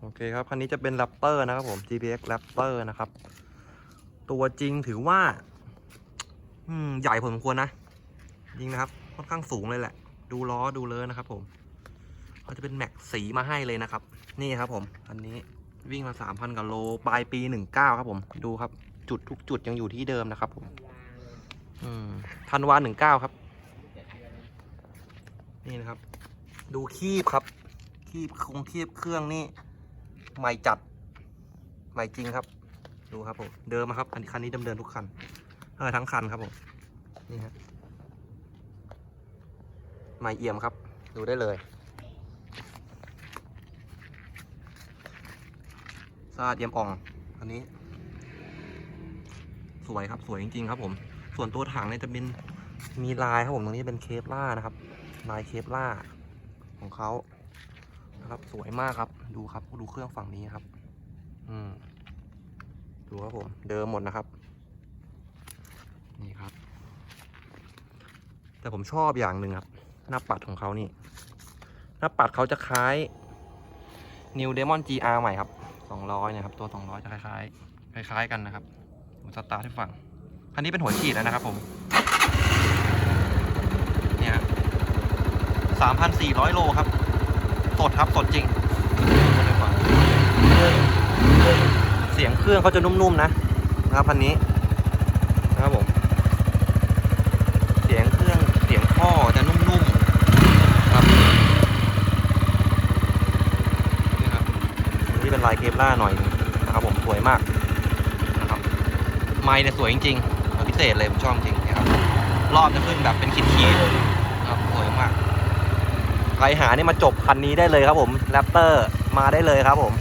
โอเคครับ คันนี้จะเป็น Raptor นะครับผม GPX Raptor นะครับ ตัวจริงถือว่า อืม ใหญ่พอสมควรนะ จริงนะครับ ค่อนข้างสูงเลยแหละ ดูล้อดูเลยนะครับ ผมเขาจะเป็นแม็กสีมาให้เลยนะครับ นี่ครับ ผมคันนี้วิ่งมา3,000กว่าโลปลายปี19ครับผม ดูครับ จุดทุกจุดยังอยู่ที่เดิมนะครับ ผมอืมธันวา19ครับ นี่นะครับ ดูคีบครับ คีบคงคีบเครื่องนี่ ใหม่จัด ใหม่จริงครับ ดูครับผม เดิมครับอันคันนี้เดิมๆทุกคันเออทั้งคันครับผม นี่ฮะ ใหม่เอี่ยมครับ ดูได้เลย สะอาดเอี่ยมอ่อง อันนี้ สวยครับ สวยจริง ๆ ครับผม ส่วนตัวถังเนี่ยจะเป็น มีลายครับผม ตรงนี้เป็นเคปล่านะครับ ลายเคปล่าของเขา ครับ สวยมากครับ ดูครับ ดูเครื่องฝั่งนี้ครับ อืม ดูครับผม เดิมหมดนะครับ นี่ครับ แต่ผมชอบอย่างหนึ่งครับ หน้าปัดของเขานี่ หน้าปัดเขาจะคล้าย New Demon GR ใหม่ครับ 200เนี่ยครับ ตัว 200 จะคล้ายๆ คล้าย ๆ กันนะครับผมสตาร์ทให้ฟัง คันนี้เป็นหัวฉีดแล้วนะครับผม เนี่ยสามพันสี่ร้อยโลครับ สดครับสดจริงเสียงเครื่องเขาจะนุ่มๆนะนะครับคันนี้นะครับผมเสียงเครื่องเสียงท่อจะนุ่มๆครับนี่ครับนี่เป็นลายเคปล่าหน่อยนะครับผมสวยมากนะครับไม้เนี่ยสวยจริงๆพิเศษเลยผมชอบจริงนะครับรอบจะขึ้นแบบเป็นขีดขีดๆนะครับสวยมาก ใครหานี่มาจบคันนี้ได้เลยครับผมแรปเตอร์มาได้เลยครับผม